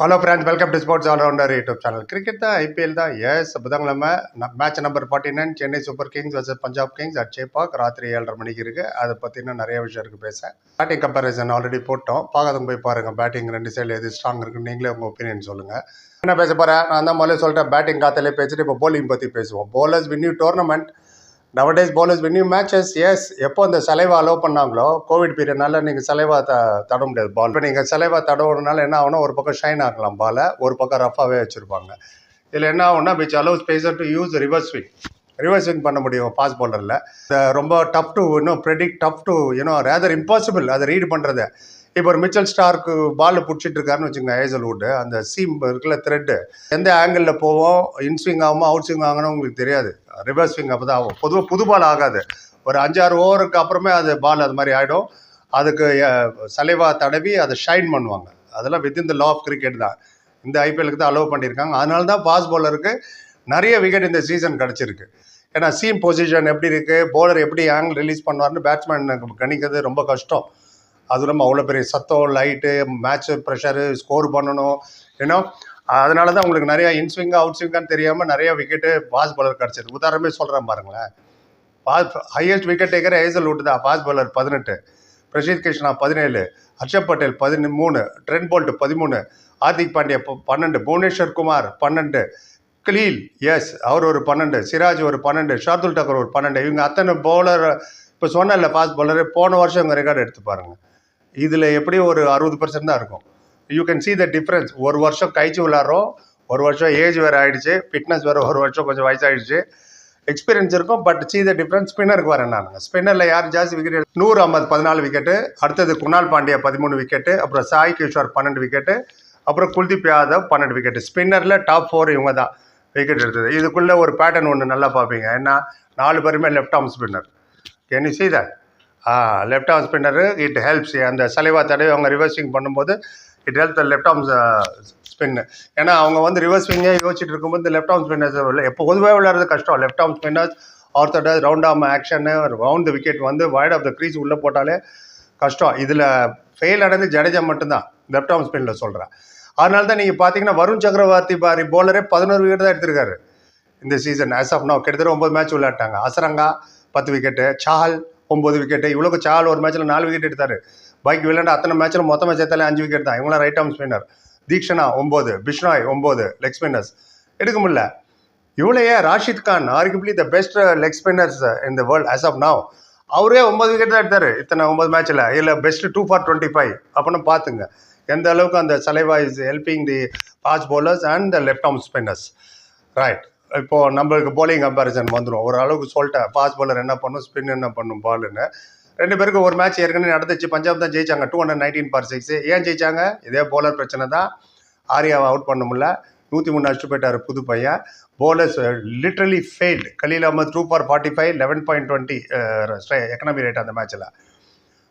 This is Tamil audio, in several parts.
Hello friends welcome to sports allrounder YouTube channel cricket தான் ஐபிஎல் தான் எஸ் புதன்கிழமை match number forty nine Chennai super kings versus Punjab kings at Chepauk ராத்திரி ஏழரை மணிக்கு இருக்கு. அதை பற்றின நிறைய விஷயம் இருக்குது பேச. பேட்டிங் கம்பேரிசன் ஆல்ரெடி போட்டோம். பார்க்காதவங்க போய் பாருங்கள் பேட்டிங் ரெண்டு சைடில் எது ஸ்ட்ராங் இருக்குன்னு நீங்களே உங்கள் ஒப்பீனியன் சொல்லுங்கள் என்ன பேச போகிறேன் நான் தான் முதல்ல சொல்லிட்டேன் பேட்டிங் காத்தாலே பேசிட்டு இப்போ போலிங் பற்றி பேசுவோம். Bowlers win you tournament nowadays bowlers win you matches yes எப்போ இந்த சலைவா அலோவ் பண்ணாங்களோ கோவிட் பீரியட்னால நீங்கள் சலைவா த தட முடியாது பால் இப்போ நீங்கள் சலைவா தடவுறதுனால என்ன ஆகும்னா ஒரு பக்கம் ஷைன் ஆகலாம் பாலை ஒரு பக்கம் ரஃபாகவே வச்சுருப்பாங்க. இதில் என்ன ஆகும்னா which allow spacer to use reverse swing reverse swing பண்ண முடியும் பாஸ் பவுலரில் ரொம்ப டஃப் டு இன்னும் predict tough to you know rather impossible அதை ரீட் பண்ணுறது இப்போ ஒரு மிச்சல் ஸ்டார்க்கு பால் பிடிச்சிட்டு இருக்காருன்னு வச்சுங்க ஏசல்வுட் அந்த சீம் இருக்குல்ல த்ரெட்டு எந்த ஆங்கிளில் போவோம் இன்ஸ்விங் ஆகுமோ அவுட் ஸ்விங் ஆகணும் உங்களுக்கு தெரியாது. ரிவர்ஸ் ஸ்விங் அப்போ தான் ஆகும். பொதுவாக புது பால் ஆகாது. ஒரு அஞ்சாறு ஓவருக்கு அப்புறமே அது பால் அது மாதிரி ஆகிடும் அதுக்கு சலைவா தடவி அதை ஷைன் பண்ணுவாங்க. அதெல்லாம் within the law of cricket தான். இந்த ஐபிஎலுக்கு தான் அலோவ் பண்ணியிருக்காங்க. அதனால தான் ஃபாஸ்ட் பவுலருக்கு நிறைய விக்கெட் இந்த சீசன் கிடச்சிருக்கு. ஏன்னா சீம் பொசிஷன் எப்படி இருக்குது பவுலர் எப்படி ஆங்கிள் ரிலீஸ் பண்ணுவார்னு பேட்ஸ்மேன் கணிக்கிறது ரொம்ப கஷ்டம். அது இல்லாமல் அவ்வளோ பெரிய சத்தம் லைட்டு மேட்ச் ப்ரெஷரு ஸ்கோர் பண்ணணும் ஏன்னா அதனால தான் உங்களுக்கு நிறையா இன் அவுட் ஸ்விங்கான்னு தெரியாமல் நிறைய விக்கெட்டு பாஸ் பாலர் கிடச்சிருக்கு. உதாரணமே சொல்கிறேன் பாருங்களேன். Pace highest wicket taker Hazlewood விட்டு தான் பாஸ் பாலர் பதினெட்டு. பிரசீத் கிருஷ்ணா பதினேழு. ஹர்ஷப் பட்டேல் பதினு மூணு ட்ரெண்ட் போல்ட் பதிமூணு. ஹார்திக் பாண்டியா பன்னெண்டு. புவனேஸ்வர் குமார் பன்னெண்டு. கலீல் எஸ் அவர் ஒரு பன்னெண்டு. சிராஜ் ஒரு பன்னெண்டு. ஷார்துல் டக்கர் ஒரு பன்னெண்டு. இவங்க அத்தனை பவுலர் இப்போ சொன்னல ஃபாஸ்ட் பவுலர் போன வருஷம் இவங்க ரெக்கார்டு எடுத்து பாருங்கள் இதில் எப்படியும் ஒரு அறுபது பர்சன்ட் தான் இருக்கும். You can see the difference ஒரு வருஷம் கழிச்சு விளாட்றோம் ஒரு வருஷம் ஏஜ் வேறு ஆகிடுச்சு ஃபிட்னஸ் வேறு ஒரு வருஷம் கொஞ்சம் வயசாயிடுச்சு. எக்ஸ்பீரியன்ஸ் இருக்கும் பட் சி த டிஃப்ரென்ஸ் ஸ்பின்னருக்கு வரேன் நான். ஸ்பின்னரில் யார் ஜாஸ்தி விக்கெட் நூறு ஐம்பது பதினாலு விக்கெட்டு அடுத்தது குணால் பாண்டியா பதிமூணு விக்கெட்டு அப்புறம் சாய் கிஷோர் பன்னெண்டு விக்கெட்டு அப்புறம் குல்தீப் யாதவ் பன்னெண்டு விக்கெட்டு ஸ்பின்னரில் டாப் ஃபோர் இவங்க தான் விக்கெட் எடுத்தது. இதுக்குள்ளே ஒரு பேட்டர்ன் ஒன்று நல்லா பார்ப்பீங்க. ஏன்னா நாலு பேருமே left arm spinner can you left arm spinner it helps அந்த சலைவா தடவை அவங்க ரிவர்சிங் பண்ணும்போது it help the left arm spin ஏன்னா அவங்க வந்து ரிவர்ஸ் ஸ்விங்கே யோசிச்சுட்டு இருக்கும்போது லெஃப்ட் ஆர்ம் ஸ்பின்னர்ஸ் எப்போ பொதுவாக விளையாடுறது கஷ்டம். Left arm spinners orthodox round arm action round wicket வந்து வைட் ஆஃப் த க்ரீஸ் உள்ளே போட்டாலே கஷ்டம். இதில் ஃபெயில் அடைந்து ஜடேஜா மட்டும்தான். லெஃப்ட் ஆர்ம் ஸ்பின்னில் சொல்கிறேன் அதனால தான் நீங்கள் பார்த்தீங்கன்னா வருண் சக்கரவர்த்தி பாரி போலரே பதினோரு விக்கெட் தான் எடுத்திருக்காரு. இந்த சீசன் ஆஸ் ஆஃப் நோ கிட்டத்தட்ட ஒம்பது மேட்ச் விளையாட்டாங்க. அசரங்கா பத்து விக்கெட்டு சாஹல் ஒம்பது விக்கெட்டு இவ்வளோக்கு சால் ஒரு மேட்ச்சில் நாலு விக்கெட் எடுத்தார். பாக்கி விளையாண்ட அத்தனை மேட்ச்சில் மொத்தமாக சேர்த்தாலே அஞ்சு விக்கெட் தான். இவங்களாம் ரைட் ஆர்ம் ஸ்பின்னர் தீக்ஷனா ஒம்பது பிஷ்னாய் ஒம்பது லெக் ஸ்பின்னர்ஸ் எடுக்க முடியல. இவ்வளையே Rashid Khan arguably the best leg spinners இந்த வேர்ல்ட் ஆஸ் ஆஃப் நவ் அவரே ஒம்பது விக்கெட் தான் எடுத்தார். இத்தனை ஒம்பது மேட்ச்சில் இல்லை best two for twenty five அப்படின்னு பார்த்துங்க. எந்த அளவுக்கு அந்த saliva is helping the fast bowlers and the left arm spinners right இப்போ நம்மளுக்கு போலிங் கம்பேரிசன் வந்துடும் ஓரளவுக்கு சொல்லிட்டேன். ஃபாஸ்ட் பாலர் என்ன பண்ணும்? ஸ்பின் என்ன பண்ணும்? பாலுன்னு ரெண்டு பேருக்கு ஒரு மேட்ச் ஏற்கனவே நடந்துச்சு. பஞ்சாப் தான் ஜெயிச்சாங்க. Two hundred nineteen for six ஏன் ஜெயிச்சாங்க? இதே போலர் பிரச்சனை தான். ஆரியாவை அவுட் பண்ண முடியல. நூற்றி மூணு அடிச்சு போயிட்டார் புது பையன். Bowlers literally failed Khaleel Ahmed two for forty five eleven point twenty economy rate அந்த மேட்ச்சில்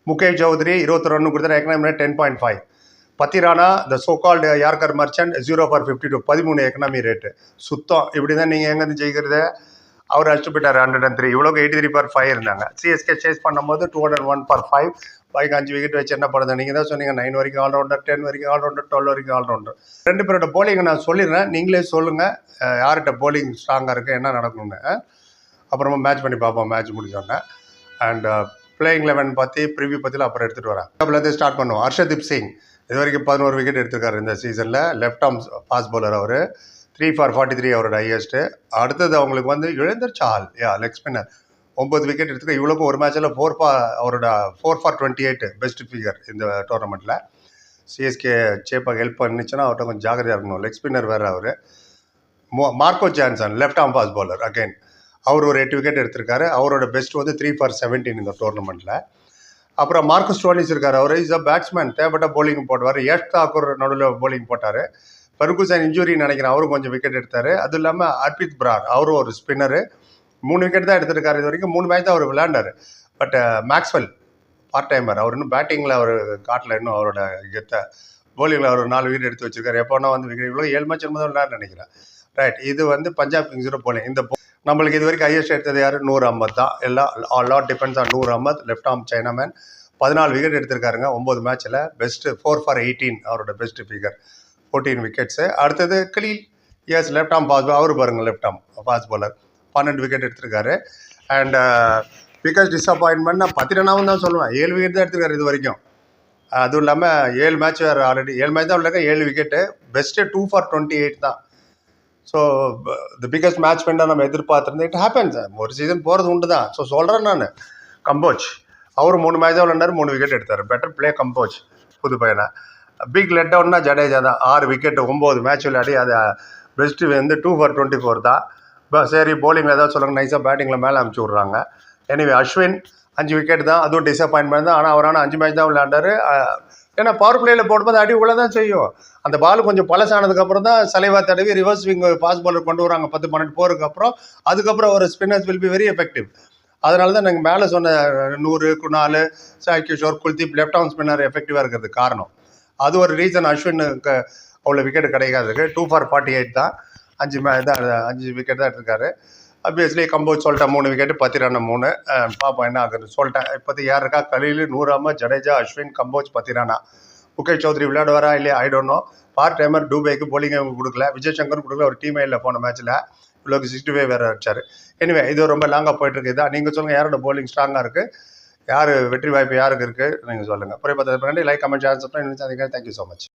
முகேஷ் சௌத்ரி இருபத்தி ரன்னு கொடுத்தாரு. Economy rate ten point five Pathirana the so called yorker merchant zero for fifty two பதிமூணு எக்கனாமி ரேட்டு சுத்தம். இப்படி தான் நீங்கள் எங்கேருந்து ஜெயிக்கிறது? அவர் அடிச்சு போயிட்டார் ஹண்ட்ரட் அண்ட் த்ரீ இவ்வளோக்கு எயிட்டி த்ரீ பார் ஃபைவ் இருந்தாங்க சிஎஸ்கே சேஸ் பண்ணும்போது two hundred one for five five அஞ்சு விக்கெட் வச்சு என்ன பண்ணுறது? நீங்கள் தான் சொன்னீங்க நைன் வரைக்கும் ஆல்ரவுண்டர் டென் வரைக்கும் ஆல்ரவுண்டர் டுவெல் வரைக்கும் ஆல்ரவுண்டர் ரெண்டு பேரோட போலிங் நான் சொல்லிடுறேன். நீங்களே சொல்லுங்கள் யார்கிட்ட போலிங் ஸ்ட்ராங்காக இருக்குது என்ன நடக்கணும்னு அப்புறமா மேட்ச் பண்ணி பார்ப்போம் மேட்ச் முடிஞ்சோடனே அண்ட் பிளேயிங் லெவன் பற்றி ப்ரிவியூ பற்றிலாம் அப்புறம் எடுத்துகிட்டு வரேன். அதுலேருந்து ஸ்டார்ட் பண்ணுவோம். ஹர்ஷதீப் சிங் இது வரைக்கும் பதினோரு விக்கெட் எடுத்திருக்காரு இந்த சீசனில் லெஃப்ட் ஆர்ம் ஃபாஸ்ட் பவுலர் அவர். த்ரீ ஃபார் ஃபார்ட்டி த்ரீ அவரோட ஹையஸ்ட்டு அடுத்தது அவங்களுக்கு வந்து இழந்தர் சால் யா லெக் ஸ்பின்னர் ஒம்பது விக்கெட் எடுத்துக்க இவ்வளோக்கும் ஒரு மேட்ச்சில் ஃபோர் ஃபா அவரோட four for twenty eight best figure இந்த டோர்னமெண்ட்டில் சிஎஸ்கே சேப்பாக ஹெல்ப் பண்ணிச்சுன்னா அவர்கிட்ட கொஞ்சம் ஜாகிரதையாக இருக்கணும். லெக் ஸ்பின்னர் வேறு அவர். Marco Jansen left arm fast bowler again அவர் ஒரு எட்டு விக்கெட் எடுத்திருக்காரு. அவரோட பெஸ்ட் வந்து த்ரீ ஃபார் செவன்டீன் இந்த டோர்னமெண்ட்டில் அப்புறம் மார்க்கஸ் ஸ்டோனிஸ் இருக்கார். அவர் இஸ் அ பேட்ஸ்மேன் தேவைப்பட்ட போலிங் போடுவார். ஏஷ் தாக்கூர் நடுவில் போலிங் போட்டார். ஃபர்குசன் இன்ஜுரி நினைக்கிறேன். அவரும் கொஞ்சம் விக்கெட் எடுத்தார். அதுவும் இல்லாமல் அர்பித் பிரார் அவரும் ஒரு ஸ்பின்னரு மூணு விக்கெட் தான் எடுத்திருக்காரு இது வரைக்கும். மூணு மேட்ச் தான் அவர் விளையாண்டார். பட் மேக்ஸ்வெல் பார்ட் டைமர் அவர் இன்னும் பேட்டிங்கில் அவர் காட்டில் இன்னும் அவரோட கெத்தை. போலிங்கில் அவர் நாலு விக்கெட் எடுத்து வச்சிருக்காரு. எப்போனா வந்து விக்கெட் இவ்வளோ ஏழு மேட்ச் என்பது விளையாட நினைக்கிறேன். ரைட் இது வந்து பஞ்சாப் கிங்ஸோட போலிங் இந்த நம்மளுக்கு இது வரைக்கும் ஹையஸ்ட் எடுத்தது யார்? நூறு ஐம்பது தான். எல்லாம் lot depends on Noor Ahmad left arm chinaman பதினாலு விக்கெட் எடுத்திருக்காருங்க ஒம்பது மேட்ச்சில் பெஸ்ட்டு ஃபோர் ஃபார் எயிட்டீன் அவரோட பெஸ்ட் ஃபிகர் ஃபோர்டீன் விக்கெட்ஸு அடுத்தது Khaleel is left arm fast அவர் பாருங்கள் லெஃப்ட் ஆம் ஃபாஸ்ட் பாலர் பன்னெண்டு விக்கெட் எடுத்திருக்காரு. அண்ட் பிகாஸ் டிசப்பாயின்மெண்ட் நான் பத்து தான் சொல்லுவேன். ஏழு விக்கெட் தான் எடுத்திருக்காரு இது வரைக்கும். அதுவும் இல்லாமல் ஏழு மேட்ச் வேறு ஆல்ரெடி ஏழு மேட்ச் தான் உள்ள ஏழு wicket best two for twenty eight தான். So the biggest match winner நம்ம எதிர்பார்த்துருந்தோம் இட் ஹேப்பன்ஸ் ஒரு சீசன் போகிறது உண்டு தான் ஸோ சொல்கிறேன் நான். கம்போச் அவர் மூணு மேட்ச் தான் விளையாண்டார் மூணு விக்கெட் எடுத்தார். பெட்டர் பிளே கம்போச் புது பையனை. பிக் லெட் டவுன்னா ஜடேஜா தான். ஆறு விக்கெட் ஒம்பது மேட்ச் விளையாடி அது பெஸ்ட்டு வந்து டூ ஃபார் டுவெண்ட்டி ஃபோர் தான். இப்போ சரி போலிங் ஏதாவது சொல்லுங்கள் நைஸாக பேட்டிங்கில் மேலே அமுச்சு விட்றாங்க. எனிவே அஸ்வின் அஞ்சு விக்கெட் தான் அதுவும் டிசப்பாயின்மெண்ட் தான். ஆனால் அவரான அஞ்சு மேட்ச் தான் விளையாண்டாரு. ஏன்னா பவர் பிளேயில் போடும்போது அடி உள்ள தான் செய்யும். அந்த பால் கொஞ்சம் பழசானதுக்கப்புறம் தான் சலைவா தடவி ரிவர்ஸ் விங் பாஸ் பாலர் கொண்டு வராங்க. பத்து பன்னெண்டு போருக்கு அப்புறம் அதுக்கப்புறம் ஒரு spinners will be very effective அதனால தான் நாங்கள் மேலே சொன்ன நூறு Krunal Sai Kishore Kuldeep left arm spinner எஃபெக்டிவாக இருக்கிறதுக்கு காரணம். அது ஒரு ரீசன் அஸ்வினுக்கு அவ்வளோ விக்கெட் கிடைக்காதுக்கு டூ ஃபார் ஃபார்ட்டி எயிட் தான். அஞ்சு மே தான் அஞ்சு விக்கெட் தான் எடுத்திருக்காரு. அப்வியஸ்லி கம்போஸ் சொல்லிட்டேன் மூணு விக்கெட்டு பத்து ரன் மூணு. பார்ப்போம் என்ன ஆகுது சொல்லிட்டேன். இப்போதைக்கு யார் இருக்கா? கலீல் நூறாம ஜடேஜா அஸ்வின் கம்போஜ் பத்து ரானா முகேஷ் சௌத்ரி விளையாடுவாரா இல்லையா? I don't know part timer டூபேக்கு bowling கொடுக்கல. விஜய் சங்கர் கொடுக்கல. ஒரு டீமே இல்லை போன மேட்ச்சில் இவ்வளோக்கு சிக்ஸ்டி ஃபைவ் வேறு அடிச்சார். எனிவே இது ரொம்ப லாங்காக போயிட்டுருக்கு இதான் நீங்கள் சொல்லுங்கள் யாரோட போலிங் ஸ்ட்ராங்காக இருக்குது யார் வெற்றி வாய்ப்பு யாருக்கு இருக்குது நீங்கள் சொல்லுங்கள் புரிய பார்த்து like comment share subscribe thank you so much